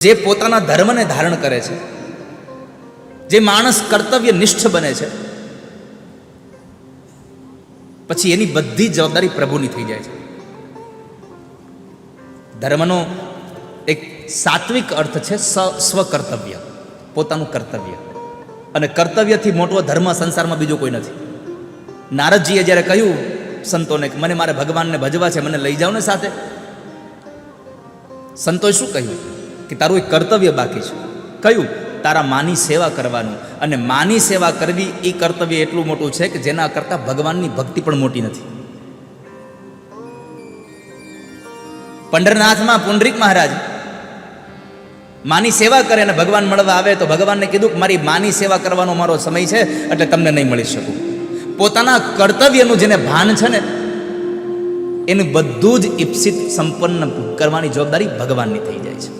જે પોતાના ધર્મને ધારણ કરે છે, જે માણસ કર્તવ્ય નિષ્ઠ બને છે, પછી એની બધી જવાબદારી પ્રભુની થઈ જાય છે. ધર્મનો એક સાત્વિક અર્થ છે સ્વકર્તવ્ય, પોતાનું કર્તવ્ય. અને કર્તવ્યથી મોટો ધર્મ સંસારમાં બીજો કોઈ નથી. નારદજીએ જ્યારે કહ્યું સંતોને મને મારે ભગવાનને ભજવા છે, મને લઈ જાઓ ને સાથે, સંતોએ શું કહ્યું? કે તારું એક કર્તવ્ય બાકી છે. કયું? તારા માની સેવા કરવાનું. અને માની સેવા કરવી એ કર્તવ્ય એટલું મોટું છે કે જેના કરતાં ભગવાનની ભક્તિ પણ મોટી નથી. પંડરનાથમાં પુંડરીક મહારાજ, માની સેવા કરે અને ભગવાન મળવા આવે તો ભગવાનને કીધું કે મારી માની સેવા કરવાનો મારો સમય છે, એટલે તમને નહીં મળી શકું. પોતાના કર્તવ્યનું જેને ભાન છે ને, એનું બધું જ ઈપ્સિત સંપન્ન કરવાની જવાબદારી ભગવાનની થઈ જાય છે.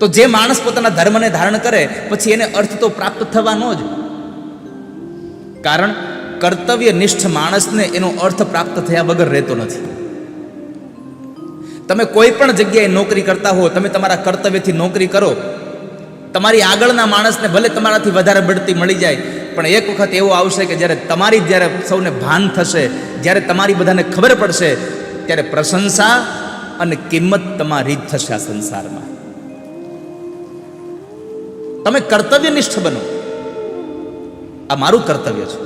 તો જે માણસ પોતાના ધર્મને ધારણ કરે, પછી એને અર્થ તો પ્રાપ્ત થવાનો જ. કારણ કર્તવ્ય નિષ્ઠ માણસને એનો અર્થ પ્રાપ્ત થયા વગર રહેતો નથી. તમે કોઈ પણ જગ્યાએ નોકરી કરતા હો, તમે તમારા કર્તવ્યથી નોકરી કરો. તમારી આગળના માણસને ભલે તમારાથી વધારે બઢતી મળી જાય, પણ એક વખત એવો આવશે કે જ્યારે તમારી જ્યારે સૌને ભાન થશે, જ્યારે તમારી બધાને ખબર પડશે, ત્યારે પ્રશંસા અને કિંમત તમારી જ થશે આ સંસારમાં. તમે કર્તવ્યનિષ્ઠ બનો. આ મારું કર્તવ્ય છે.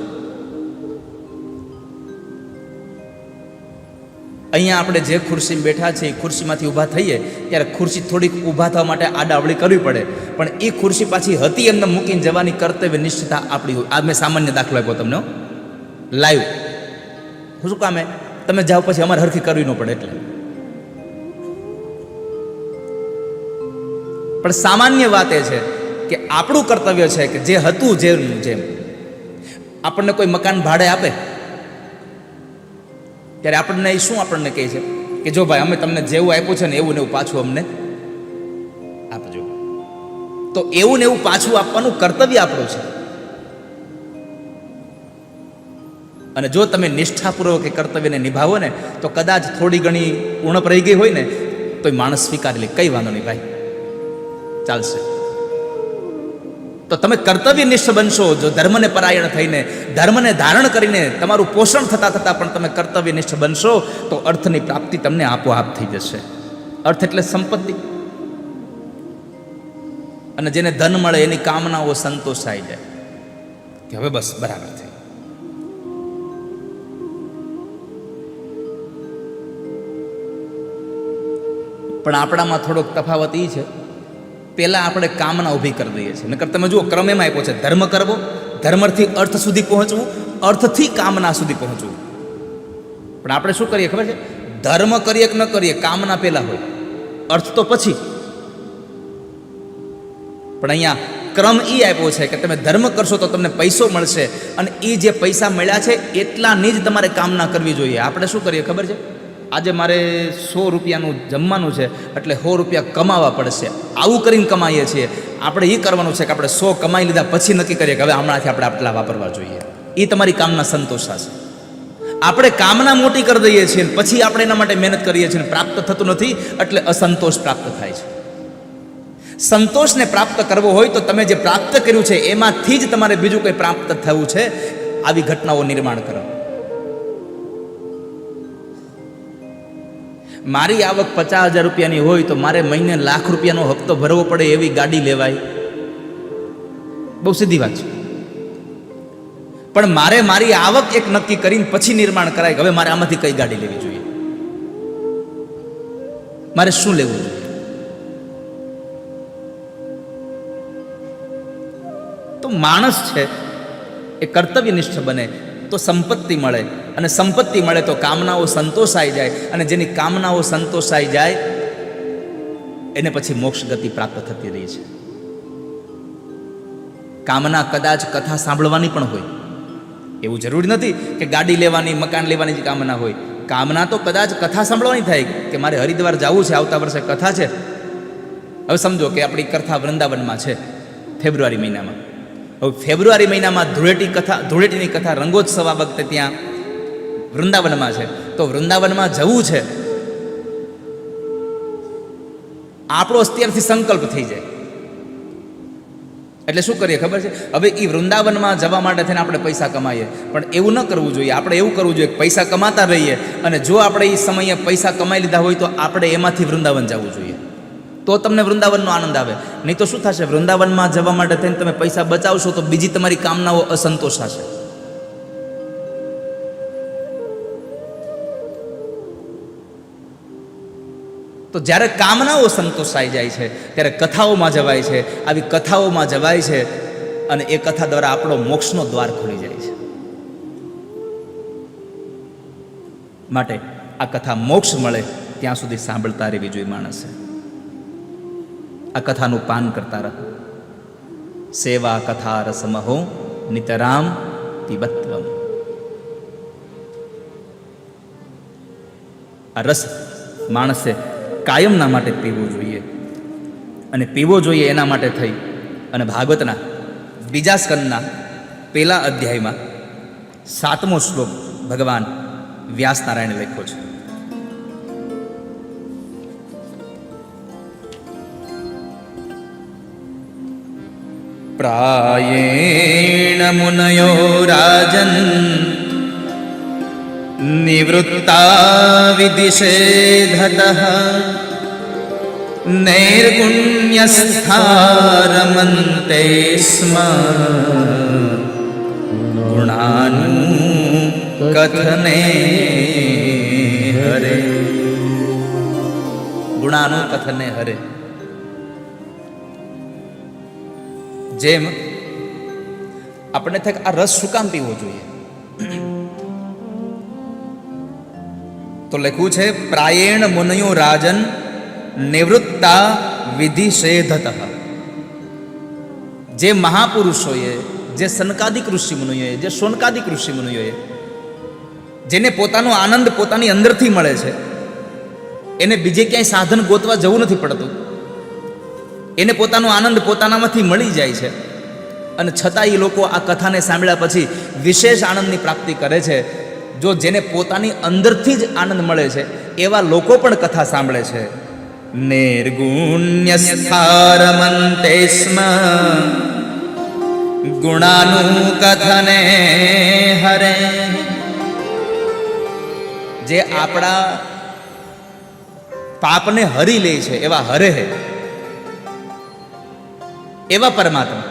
અહીંયા આપણે જે ખુરશીમાં બેઠા છે એ ખુરશીમાંથી ઊભા થઈએ, ત્યારે ખુરશી થોડીક ઊભા થવા માટે આડાવડી કરવી પડે. પણ એ ખુરશી પાછી હતી એમને મૂકીને જવાની કર્તવ્ય નિષ્ઠતા આપણી હોય. આ મેં સામાન્ય દાખલો આપ્યો તમને લાઈવ શું કામે? તમે જાઓ પછી અમારે હરખી કરવી ન પડે એટલે. પણ સામાન્ય વાત એ છે કે આપણું કર્તવ્ય છે કે જે હતું જેમ જેમ. આપણને કોઈ મકાન ભાડે આપે? ત્યારે આપણને એ શું આપણને કહે છે? કે જો ભાઈ, અમે તમને જેવું આપ્યું છે ને એવું ને એવું પાછું અમને આપજો. તો એવું ને એવું પાછું આપવાનું કર્તવ્ય આપણું છે. અને જો તમે નિષ્ઠાપૂર્વક કર્તવ્યને નિભાવો ને, તો કદાચ થોડી ઘણી ઉણપ રહી ગઈ હોય ને તો એ માણસ સ્વીકારી લે. કઈ વાંધો નહીં ભાઈ. ચાલશે. તો તમે કર્તવ્યનિષ્ઠ બનશો. જો ધર્મને પરાયણ થઈને, ધર્મને ધારણ કરીને તમારું પોષણ થતાં થતાં પણ તમે કર્તવ્યનિષ્ઠ બનશો, તો અર્થની પ્રાપ્તિ તમને આપોઆપ થઈ જશે. અર્થ એટલે સંપત્તિ. અને જેને ધન મળે એની કામનાઓ સંતોષાઈ જાય. કે હવે બસ બરાબર થઈ. પણ આપણામાં થોડોક તફાવત એ છે પહેલાં આપણે કામના ઊભી કરી દઈએ છીએ. નકર તમે જુઓ, ક્રમ એમાં આપ્યો છે, ધર્મ કરવો, ધર્મથી અર્થ સુધી પહોંચવું, અર્થથી કામના સુધી પહોંચવું. પણ આપણે શું કરીએ ખબર છે? ધર્મ કરીએ કે ન કરીએ, કામના પહેલાં હોય. અર્થ તો પછી. પણ અહીંયા ક્રમ એ આપ્યો છે કે તમે ધર્મ કરશો તો તમને પૈસો મળશે. અને એ જે પૈસા મળ્યા છે, એટલાની જ તમારે કામના કરવી જોઈએ. આપણે શું કરીએ ખબર છે? આજે મારે સો રૂપિયાનું જમવાનું છે, એટલે સો રૂપિયા કમાવા પડશે. આવું કરીને કમાઈએ છીએ. આપણે એ કરવાનું છે કે આપણે સો કમાઈ લીધા, પછી નક્કી કરીએ કે હવે હમણાંથી આપણે આટલા વાપરવા જોઈએ. એ તમારી કામના સંતોષા છે. આપણે કામના મોટી કરી દઈએ છીએ પછી આપણે એના માટે મહેનત કરીએ છીએ પ્રાપ્ત થતું નથી, એટલે અસંતોષ પ્રાપ્ત થાય છે. સંતોષને પ્રાપ્ત કરવો હોય તો તમે જે પ્રાપ્ત કર્યું છે, એમાંથી જ તમારે બીજું કંઈ પ્રાપ્ત થવું છે. આવી ઘટનાઓ નિર્માણ કરો. મારી આવક પચાસ હજાર રૂપિયાની હોય તો મારે મહિને લાખ રૂપિયાનો હપ્તો ભરવો પડે એવી ગાડી લેવાય. બહુ સીધી વાત છે. પણ મારે મારી આવક એક નક્કી કરીને પછી નિર્માણ કરાય કે હવે મારે આમાંથી કઈ ગાડી લેવી જોઈએ. મારે શું લેવું જોઈએ? તો માણસ છે, એ કર્તવ્યનિષ્ઠ બને, તો સંપત્તિ મળે અને સંપત્તિ મળે તો કામનાઓ સંતોષાઈ જાય અને જેની કામનાઓ સંતોષાઈ જાય, એને પછી મોક્ષ ગતિ પ્રાપ્ત થતી રહી છે. કામના કદાચ કથા સાંભળવાની પણ હોય. એવું જરૂરી નથી કે ગાડી લેવાની, મકાન લેવાની જ કામના હોય. કામના તો કદાચ કથા સાંભળવાની થાય કે મારે હરિદ્વાર જવું છે, આવતા વર્ષે કથા છે. હવે સમજો કે આપણી કથા વૃંદાવનમાં છે, ફેબ્રુઆરી મહિનામાં. હવે ફેબ્રુઆરી મહિનામાં ધૂળેટી કથા, ધૂળેટીની કથા રંગોત્સવ આ વખતે ત્યાં વૃંદાવનમાં છે. તો વૃંદાવનમાં જવું છે. આપણો અત્યારથી સંકલ્પ થઈ જાય. એટલે શું કરીએ ખબર છે? હવે એ વૃંદાવનમાં જવા માટે થઈને આપણે પૈસા કમાઈએ. પણ એવું ન કરવું જોઈએ. આપણે એવું કરવું જોઈએ પૈસા કમાતા રહીએ. અને જો આપણે એ સમયે પૈસા કમાઈ લીધા હોય તો આપણે એમાંથી વૃંદાવન જવું જોઈએ. તો તમને વૃંદાવનનો આનંદ આવે. નહીં તો શું થશે? વૃંદાવનમાં જવા માટે થઈને તમે પૈસા બચાવશો તો બીજી તમારી કામનાઓ અસંતોષ થશે. તો જ્યારે કામનાઓ સંતોષાઈ જાય છે, ત્યારે કથાઓમાં જવાય છે, આવી કથાઓમાં જવાય છે અને એ કથા દ્વારા આપણો મોક્ષનો દ્વાર ખુલી જાય છે. માટે આ કથા મોક્ષ મળે ત્યાં સુધી સાંભળતા રહેવી જોઈએ માણસે. આ કથાનું પાન કરતા રહો. સેવા કથા રસમહો નિતરામ તિબત્વમ. આ રસ માણસે કાયમના માટે પીવો જોઈએ. અને પીવો જોઈએ એના માટે થઈ. અને ભાગવતના બીજા સ્કંદના પહેલા અધ્યાયમાં સાતમો શ્લોક ભગવાન વ્યાસનારાયણે લખ્યો છે. પ્રાયેણ મુનયો રાજન નિવૃત્તા વિદિશેધતઃ નૈર્ગુણ્યસ્થારમન્તે સ્મ ગુણાનું કથને હરે ગુણાનું કથને હરે જેમ આપણે થાય આ રસ શું કામ પીવો જોઈએ તો લખ્યું છે, પ્રાયેણ મુનયો રાજન નિવૃત્તા વિધિષેધત જે મહાપુરુષોએ, જે સનકાદિક ઋષિ મુનિઓએ, જે સોનકાદિક ઋષિ મુનિઓએ, જેને પોતાનો આનંદ પોતાની અંદરથી મળે છે, એને બીજે ક્યાંય સાધન ગોતવા જવું નથી પડતું. એને પોતાનો આનંદ પોતાનામાંથી મળી જાય છે. અને છતાં એ લોકો આ કથાને સાંભળ્યા પછી વિશેષ આનંદની પ્રાપ્તિ કરે છે. જો જેને પોતાની અંદરથી જ આનંદ મળે છે, એવા લોકો પણ કથા સાંભળે છે. નિર્ગુણ્ય સ્થારમંતે સ્મ ગુણાનું કથને હરે. જે આપણા પાપને હરી લે છે, એવા હરે એવા પરમાત્મા.